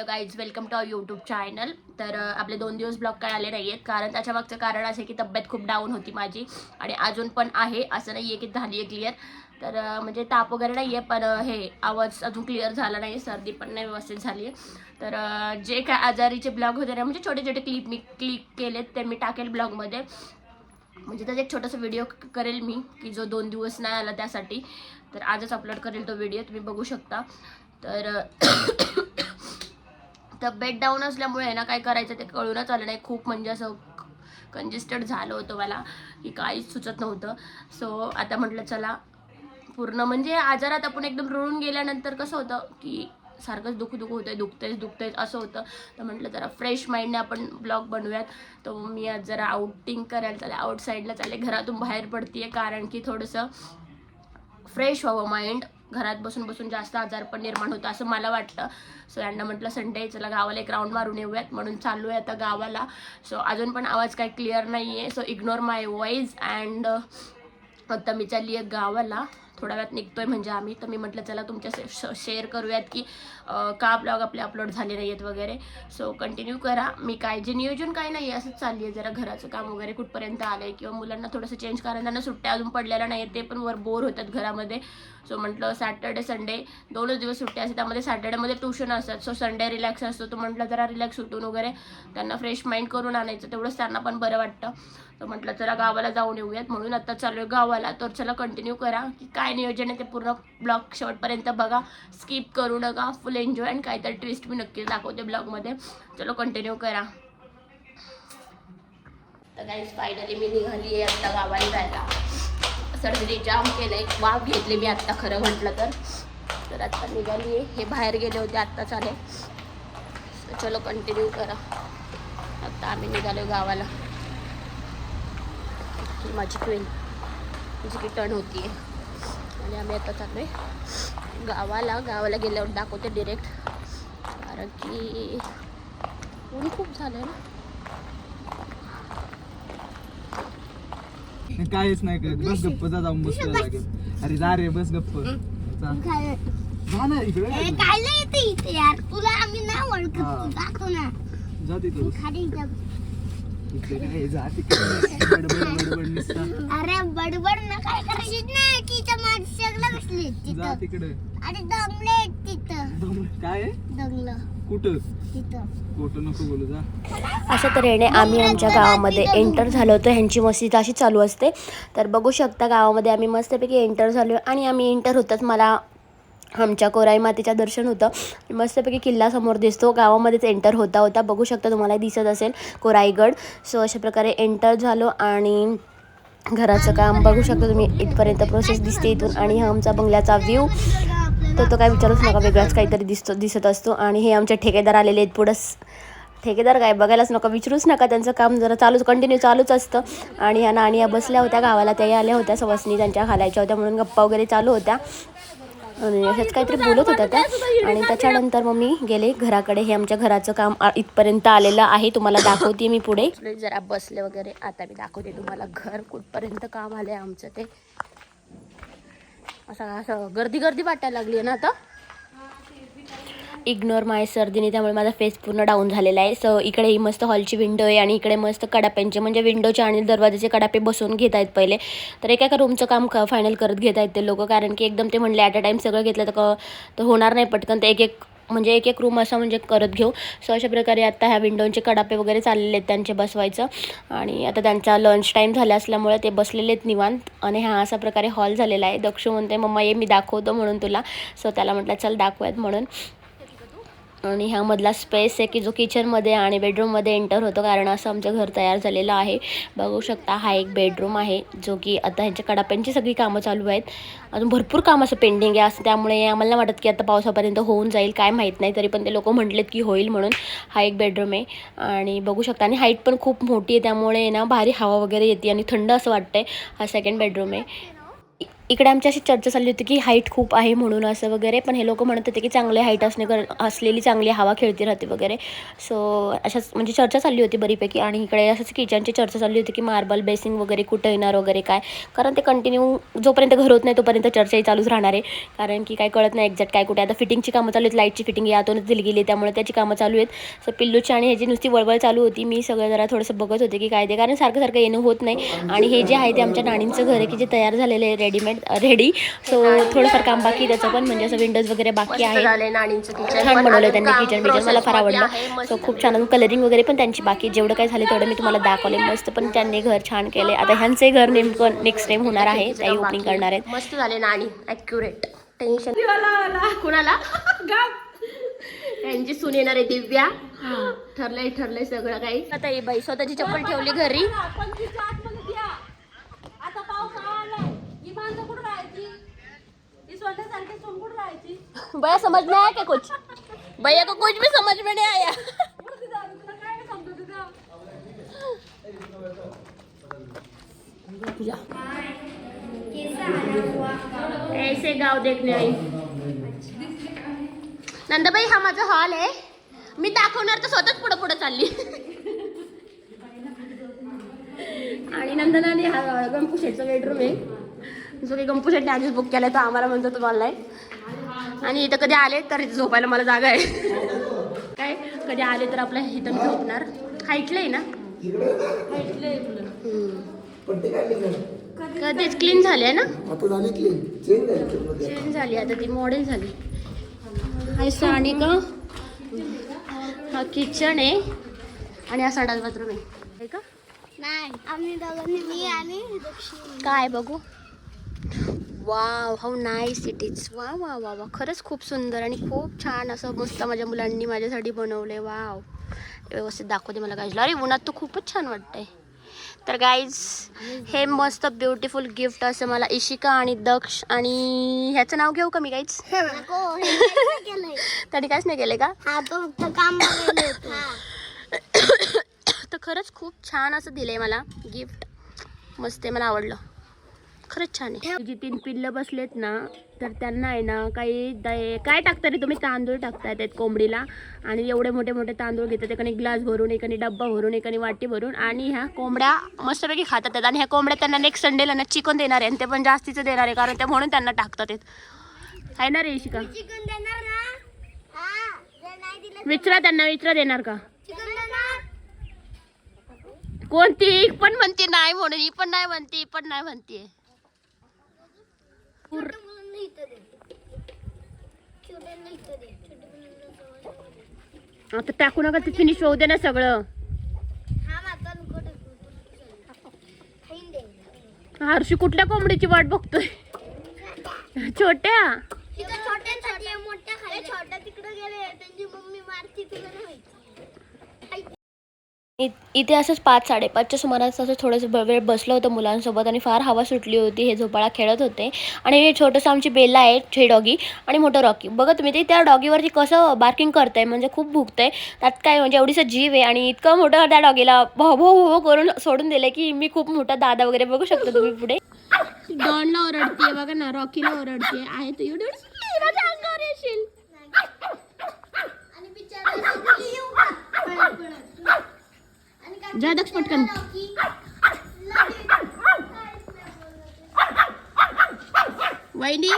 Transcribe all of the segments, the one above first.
Hello guys welcome to our YouTube channel तर आपले दोन दिवस ब्लॉग काय आले नाही आहेत कारण त्याच्या मागचं कारण असे की तब्येत खूप डाऊन होती माझी आणि अजून पण आहे असं नाही आहे की झाली आहे क्लिअर तर म्हणजे ताप वगैरे नाही आहे पण हे आवाज अजून क्लिअर झाला नाही सर्दी पण नाही व्यवस्थित झाली आहे. तर जे काय आजारीचे ब्लॉग होते ना म्हणजे छोटे छोटे क्लिप मी क्लिक केलेत ते मी टाकेल ब्लॉगमध्ये म्हणजे त्याचा एक छोटासा व्हिडिओ करेल मी की जो दोन दिवस नाही आला त्यासाठी. तर आजच अपलोड करेल तो व्हिडिओ तुम्ही बघू शकता. तर तब्येत डाऊन असल्यामुळे ना काय करायचं ते कळूनच आलं नाही. खूप म्हणजे असं कंजेस्टेड झालं होतं मला की काहीच सुचत नव्हतं. सो आता म्हटलं चला पूर्ण म्हणजे आजारात आपण एकदम रुळून गेल्यानंतर कसं होतं की सारखंच दुखू दुखू होतंय दुखतेच दुखतेच असं होतं. तर म्हटलं जरा फ्रेश माइंडने आपण ब्लॉग बनवूयात. तर मी आज जरा आउटिंग करायला चालले आउटसाईडला चालले घरातून बाहेर पडतीये. कारण की थोडंसं फ्रेश व्हावं माइंड घरात बसून बसून जास्त आजारपण निर्माण होतं असं मला वाटतं. सो यांना म्हटलं संडे चला गावाला एक राऊंड मारून येऊयात. म्हणून चाललो आहे आता गावाला. सो अजून पण आवाज काही क्लिअर नाही आहे so ignore my voice and आता मी चालली आहे गावाला. थोड्या वेळात निघतोय. म्हणजे आम्ही तर मी म्हटलं चला तुमच्या शेअर करूयात की का ब्लॉग आपले अपलोड झाले नाही आहेत वगैरे. सो कंटिन्यू करा. मी काय जे नियोजन काय नाही असंच चालली आहे. जरा घराचं काम वगैरे कुठपर्यंत आलं आहे किंवा मुलांना थोडंसं चेंज कारण त्यांना सुट्ट्या अजून पडलेल्या नाही आहेत ते पण वर बोर होतात घरामध्ये. सो म्हटलं सॅटर्डे संडे दोनच दिवस सुट्ट्या असतात. त्यामध्ये सॅटर्डेमध्ये ट्युशन असतात. सो संडे रिलॅक्स असतो. तो म्हटलं जरा रिलॅक्स उठून वगैरे त्यांना फ्रेश माइंड करून आणायचं. तेवढंच त्यांना पण बरं वाटतं. तर म्हटलं चला गावाला जाऊन येऊयात. म्हणून आता चालू आहे गावाला. तर चला कंटिन्यू करा की काय नियोजन आहे ते पूर्ण ब्लॉग शेवटपर्यंत बघा. स्किप करू नका. फुल एन्जॉय आणि काहीतरी ट्विस्ट मी नक्कीच दाखवते ब्लॉगमध्ये. चलो कंटिन्यू करा. तर काही फायनली मी निघाली आहे आत्ता गावाला जायला. सर्जरी जाम केलं. एक वाफ घेतली मी आत्ता खरं म्हटलं तर. तर आत्ता निघाली आहे. हे बाहेर गेले होते आत्ताच आले. चलो कंटिन्यू करा. आत्ता आम्ही निघालो गावाला. ही माझी ट्रेन जी की टर्न होती आणि आम्ही आता चाललो आहे गावाला गावाला गेल्यावर दाखवते डिरेक्ट कारण की ऊन खूप झालं आहे ना काहीच नाही करत. बस गप्प जा जाऊन बसला लागेल. अरे जा रे बस गप्प. जा. जा ना इकडे. काय येते इथे यार. तुला आम्ही ना ओळखत. हा. तू जातो ना. जा तिथं. खाली जा. इकडे काय जा तिकडे. बडबड बडबड नुसता. अरे बडबड ना काय करायची? नाही तिथं माझी सगळं बसली जा तिथं. तिकडे. अरे दंगले आहेत तिथं. दम- काय? आहे? दंगल कुठं? तिथं. खोटं नको बोलू जा. अशा तऱ्हेने आम्ही आमच्या गावामध्ये एंटर झालो होतो. ह्यांची मस्जिद अशी चालू असते. तर बघू शकता गावामध्ये आम्ही मस्तपैकी एंटर झालो आणि आम्ही एंटर होतच. मला आमच्या कोराई मातेचं दर्शन होतं. मस्तपैकी किल्ला समोर दिसतो. गावामध्येच एंटर होता होता. बघू शकता तुम्हाला दिसत असेल कोराईगड. सो अशा प्रकारे एंटर झालो आणि घराचं काम बघू शकता तुम्ही. इथपर्यंत प्रोसेस दिसते इथून आणि हा आमचा बंगल्याचा व्ह्यू तर तो काय विचारूच नका. वेगळाच काहीतरी दिसतो दिसत असतो आणि हे आमचे ठेकेदार आलेले आहेत पुढंच ठेकेदार काय? बघायलाच नका. विचारूच नका. त्यांचं काम जरा चालूच कंटिन्यू चालूच असतं. आणि ह्या नाणी बसल्या होत्या. गावाला त्याही आल्या होत्या. सवसनी त्यांच्या घालायच्या होत्या म्हणून गप्पा वगैरे चालू होत्या. अशाच काहीतरी बोलत होत्या त्या. आणि त्याच्यानंतर मग मी गेले घराकडे. हे आमच्या घराचं काम इथपर्यंत आलेलं आहे. तुम्हाला दाखवते मी पुढे. जरा बसले वगैरे. आता मी दाखवते तुम्हाला घर कुठपर्यंत काम आलंय आमचं ते. असं असं गर्दी गर्दी वाटायला लागली आहे ना आता? इग्नोर माय सर्दीने त्यामुळे माझा फेस पूर्ण डाऊन झालेला आहे. सो इकडे ही मस्त हॉलची विंडो आहे आणि इकडे मस्त कडाप्यांचे म्हणजे विंडोचे आणि दरवाजाचे कडापे बसवून घेत आहेत पहिले. तर एका एका रूमचं काम क फायनल करत घेत आहेत ते लोक. कारण की एकदम ते म्हणले ॲट अ टाईम सगळं घेतलं तर क तर होणार नाही पटकन. तर एक एक म्हणजे एक एक रूम असा म्हणजे करत घेऊ. सो अशा प्रकारे आता ह्या विंडोंचे कडापे वगैरे चाललेले आहेत त्यांचे बसवायचं. आणि आता त्यांचा लंच टाईम झाला असल्यामुळे ते बसलेले आहेत निवांत. आणि हा असा प्रकारे हॉल झालेला आहे. दक्षू म्हणते मम्मा ये मी दाखवतो म्हणून तुला. सो त्याला म्हटलं चल दाखवूयात म्हणून. आणि ह्यामधला स्पेस आहे की जो किचनमध्ये आणि बेडरूममध्ये एंटर होतो. कारण असं आमचं घर तयार झालेलं आहे. बघू शकता हा एक बेडरूम आहे जो की आता ह्यांच्या कडाप्यांची सगळी कामं चालू आहेत. अजून भरपूर काम असं पेंडिंग आहे. असं त्यामुळे आम्हाला वाटत की आता पावसापर्यंत होऊन जाईल. काय माहीत नाही तरी पण ते लोक म्हटलेत की होईल म्हणून हा एक बेडरूम आहे. आणि बघू शकता आणि हाईट पण खूप मोठी आहे. त्यामुळे ना भारी हवा वगैरे येते आणि थंड असं वाटतं आहे हा सेकंड बेडरूम आहे. इकडे आमची अशी चर्चा चालली होती की हाईट खूप आहे म्हणून असं वगैरे पण हे लोक म्हणत होते की चांगले हाईट असणे कर असलेली चांगली हवा खेळती राहते वगैरे. सो अशाच म्हणजे चर्चा चालली होती बरीपैकी आणि इकडे असंच किचनची चर्चा चालली होती की मार्बल बेसिंग वगैरे कुठं येणार वगैरे काय. कारण ते कंटिन्यू जोपर्यंत घर होत नाही तोपर्यंत चर्चाही चालूच राहणार आहे. कारण की काय कळत नाही एक्झॅक्ट काय कुठे. आता फिटिंगची कामं चालू आहेत लाईटची फिटिंग यातूनच दिली गेली त्यामुळे त्याची कामं चालू आहेत. सो पिल्लूची आणि ह्याची नुसती वळवळ चालू होती मी सगळं जरा थोडंसं बघत होते की काय ते. कारण सारखं सारखं येणं होत नाही. आणि हे जे आहे ते आमच्या नाणींचं घर आहे की जे तयार झालेलं आहे रेडीमेड रेडी सो थोडंफार काम बाकी त्याचं पण म्हणजे असं विंडोज वगैरे बाकी आहे छान बनवलं त्यांनी किचन बिचन मला फार आवडलं. सो खूप छान कलरिंग वगैरे पण त्यांची बाकी जेवढं काय झाले तेवढं मी तुम्हाला दाखवले मस्त पण त्यांनी घर छान केले आता ह्यांचे घर नेमकं नेक्स्ट टाइम होणार आहे. त्याही ओपनिंग करणार आहेत. मस्त झाले नाणी. ॲक्युरेट टेन्शन कुणाला? त्यांची सून येणार आहे दिव्या. ठरलंय ठरलंय सगळं काही. आता ही बाई स्वतःची चप्पल ठेवली घरी. भैया समझ में आया क्या कुछ? भैया को कुछ भी समझ में नहीं आया? ऐसे गाव देखने आई। नंदाबाई हा माझा हॉल आहे. मी दाखवणार तर स्वतःच पुढं पुढं चालली. आणि नंदनाने हा गंपू शेटचा बेडरूम आहे. जो काही गंपू शेटने आधीच बुक केलाय तो आम्हाला म्हणतो तुम्हाला नाही आणि इथं कधी आले तर इथं झोपायला मला जागा आहे. काय? कधी आले तर आपल्या इथं मी झोपणार. हाईटलंय ना? कधीच क्लीन झाली. आहे ना? चेंज झाली आता ती मॉडेल झाली. हाय साणी का? हा किचन आहे. आणि हा संडास बाथरूम आहे. आहे का? नाही आम्ही दोघांनी मी आणि काय बघू? Wow how nice it is वा वा वा वा खरंच खूप सुंदर आणि खूप छान असं मस्त माझ्या मुलांनी माझ्यासाठी बनवले वाव व्यवस्थित दाखवते मला गाईजला अरे उन्हात तर खूपच छान वाटतंय. तर गाईज हे मस्त ब्युटिफुल गिफ्ट असं मला इशिका आणि दक्ष आणि ह्याचं नाव घेऊ का मी गाईज हे त्यांनी काहीच नाही केले का? हा तो तर खरंच खूप छान असं दिलंय मला गिफ्ट मस्त आहे मला आवडलं. खरंच छान आहे. जी तीन पिल्लं बसलेत ना तर त्यांना आहे ना काही दे काय टाकता रे तुम्ही? तांदूळ टाकताय त्यात कोंबडीला. आणि एवढे मोठे मोठे तांदूळ घेतात एकाने ग्लास भरून एकाने डब्बा भरून एकाने वाटी भरून. आणि ह्या कोंबड्या मस्तपैकी खातात आहेत आणि ह्या कोंबड्या त्यांना नेक्स्ट संडेला ना चिकन देणार आहे. आणि ते पण जास्तीचं देणार आहे. कारण ते म्हणून त्यांना टाकतात आहे ना रे शिका चिकन देणार ना? हा. जर नाही दिलं विचारा त्यांना विचारा देणार का? चिकन देणार. कोणती? ही पण म्हणते नाही म्हणून. ही पण नाही म्हणते ही पण नाही म्हणते छोट्या मुलांना इथं दे छोट्यांना इथं दे छोट्या मुलांना जवळ. आता टाकू नका ते फिनिश होऊ दे ना सगळं. हा हर्षी कुठल्या कोंबडीची वाट बघतोय? छोट्या. छोट्या छोट्या मोठ्या खाल्ल्या. छोट्या तिकडे गेले त्यांची मम्मी मारती तुला नाही माहिती इ- इथे असंच पाच साडेपाचच्या सुमारास असं थोडंसं ब- वेळ बसलं होतं मुलांसोबत आणि फार हवा सुटली होती हे झोपाळा खेळत होते. आणि हे छोटंसं आमची बेला आहे छे डॉगी आणि मोठं रॉकी. बघा तुम्ही ते त्या डॉगीवरती कसं बार्किंग करतंय म्हणजे खूप भुकतंय त्यात काय म्हणजे एवढीसं जीव आहे आणि इतकं मोठं त्या डॉगीला भो भो भो करून सोडून दिलं की मी खूप मोठा दादा वगैरे बघू शकतो तुम्ही पुढे. डॉनला ओरडतीये बघा ना रॉकीला ओरडतीये. आहे तू येशील आणि बिचारा इथे येऊ का? पळत, पळत. आणि काय जा दक्ष पटकन. वहिनी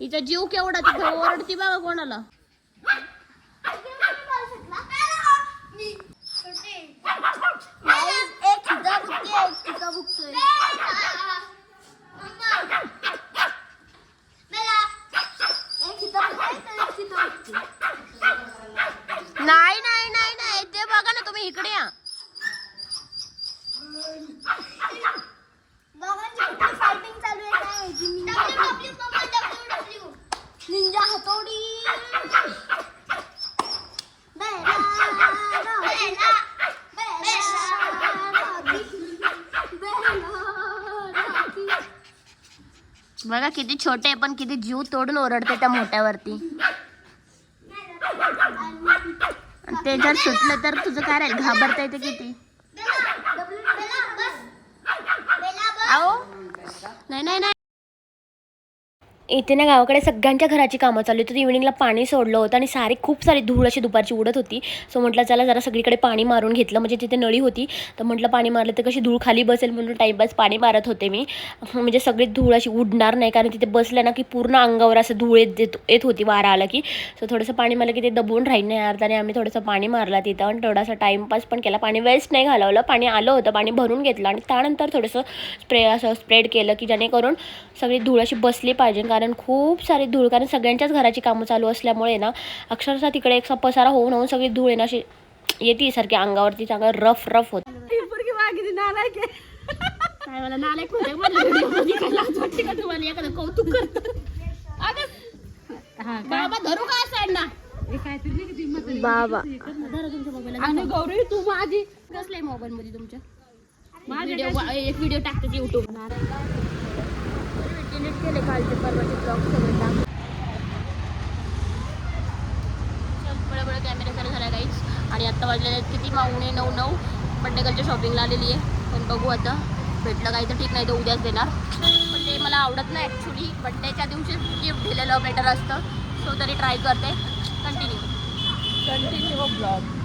हिचा जीव केवढा तिथं ओरडती बाबा कोणाला एक खिदा बुकते एक खिदा बुकतोय नाही नाही नाही नाही ते बघा ना तुम्ही इकडे या फायटिंग चालू आहे काय माहिती निंजा हातोडी. बघा किती छोटे पण किती जीव तोडून ओरडते त्या मोठ्यावरती. आणि ते जर सुटलं तर तुझं काय राहील? घाबरता येते किती बेला, बेला, बस. बेला, बस. अहो नाही नाही नाही इथे ना गावाकडे सगळ्यांच्या घराची कामं चालू होती. तर इव्हिनिंगला पाणी सोडलं होतं आणि सारी खूप सारी धूळ अशी दुपारची उडत होती. सो म्हटलं चला जरा सगळीकडे पाणी मारून घेतलं. म्हणजे तिथे नळी होती तर म्हटलं पाणी मारलं तर कशी धूळ खाली बसेल म्हणून टाईमपास पाणी मारत होते मी. म्हणजे सगळी धूळ अशी उडणार नाही कारण तिथे बसलं ना की पूर्ण अंगावर असं धूळ येत येत येत होती वारा आला की. सो थोडंसं पाणी मारलं की ते दबून राहील नाही अर्धाने आम्ही थोडंसं पाणी मारला तिथं आणि थोडासा टाईमपास पण केला. पाणी वेस्ट नाही घालवलं. पाणी आलं होतं. पाणी भरून घेतलं आणि त्यानंतर थोडंसं स्प्रे असं स्प्रेड केलं की जेणेकरून सगळी धूळ अशी बसली पाहिजे. कारण खूप सारी धूळ कारण सगळ्यांच्याच घराची कामं चालू असल्यामुळे ना अक्षरशः तिकडे एक पसारा होऊन होऊन सगळी धूळ आहे ना अशी येते सारखी अंगावरती चांगलं रफ रफ होत. मला नालायक का तुम्हाला एखादं कौतुक करतं. बाबा धरू का साईडना बाबा. धरा तुमच्या मोबाईल आणि गौरी तू माझी. कसलाय मोबाईल मध्ये तुमच्या व्हिडिओ एक व्हिडिओ टाकते युट्यूब डिलीट केले कालचे परवाचे ब्लॉग सगळे टाक कॅमेरा झाला काहीच आणि आत्ता वाजलेले आहेत किती? मावणे नऊ नऊ. बड्डेकलच्या शॉपिंगला आलेली आहे. पण बघू आता. भेटलं काही तर ठीक नाही तर उद्याच देणार. पण ते मला आवडत नाही ॲक्च्युली बड्डेच्या दिवशी गिफ्ट दिलेलं बेटर असतं. सो तरी ट्राय करते. कंटिन्यू कंटिन्यू ब्लॉग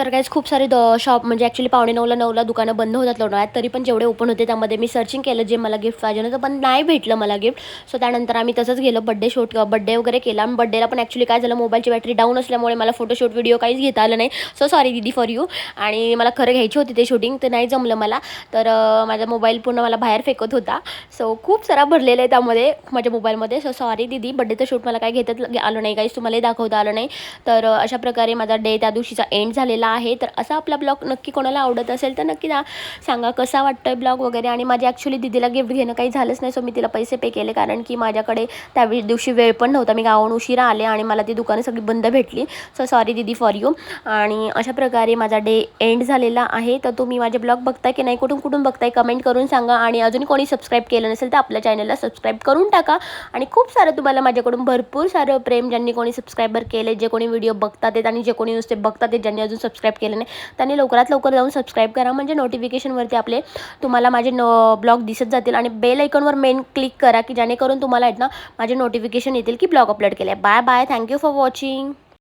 तर काहीच खूप सारे द शॉप म्हणजे ॲक्च्युली पावणे नऊला नऊला दुकानं बंद होतात लोणावळ्यात तरी पण जेवढे ओपन होते त्यामध्ये मी सर्चिंग केलं जे मला गिफ्ट पाहिजे होतं पण नाही भेटलं मला गिफ्ट सो त्यानंतर आम्ही तसंच गेलो बड्डे शूट बड्डे वगैरे केला. आणि बड्डेला पण ॲक्च्युली काय झालं मोबाईलची बॅटरी डाऊन असल्यामुळे मला फोटोशूट व्हिडिओ काहीच घेता आलं नाही. सो सॉरी दिदी फॉर यू आणि मला खरं घ्यायची होती ते शूटिंग तर नाही जमलं मला. तर माझा मोबाईल पूर्ण मला बाहेर फेकत होता. सो खूप सारा भरलेला आहे त्यामध्ये माझ्या मोबाईलमध्ये सो सॉरी दिदी बड्डेचं शूट मला काय घेतात आलं नाही. काहीच तुम्हाला दाखवता आलं नाही. तर अशा प्रकारे माझा डे त्या दिवशीचा एंड झालेला आहे तर असा आपला ब्लॉग नक्की कोणाला आवडत असेल तर नक्की दा सांगा कसा वाटतोय ब्लॉग वगैरे. आणि माझी ॲक्च्युली दिदीला गिफ्ट घेणं काही झालंच नाही सो मी तिला पैसे पे केले कारण की माझ्याकडे त्या दिवशी वेळ पण नव्हता. मी गावाहून उशिरा आले आणि मला ती दुकानं सगळी बंद भेटली. सो सॉरी दिदी फॉर यू आणि अशा प्रकारे माझा डे एंड झालेला आहे. तर तुम्ही माझे ब्लॉग बघताय की नाही कुठून कुठून बघताय कमेंट करून सांगा. आणि अजून कोणी सबस्क्राईब केलं नसेल तर आपल्या चॅनलला सबस्क्राईब करून टाका. आणि खूप सारं तुम्हाला माझ्याकडून भरपूर सारं प्रेम ज्यांनी कोणी सबस्क्रायबर केले जे कोणी व्हिडिओ बघतात आणि जे कोणी नुसते बघतात ज्यांनी अजून सबस्क्राईब केलं नाही त्यांनी लवकरात लवकर जाऊन सबस्क्राईब करा. म्हणजे नोटिफिकेशनवरती आपले तुम्हाला माझे न ब्लॉग दिसत जातील आणि बेल आयकॉनवर मेन क्लिक करा की जेणेकरून तुम्हाला आहेत ना माझे नोटिफिकेशन येतील की ब्लॉग अपलोड केले bye bye thank you for watching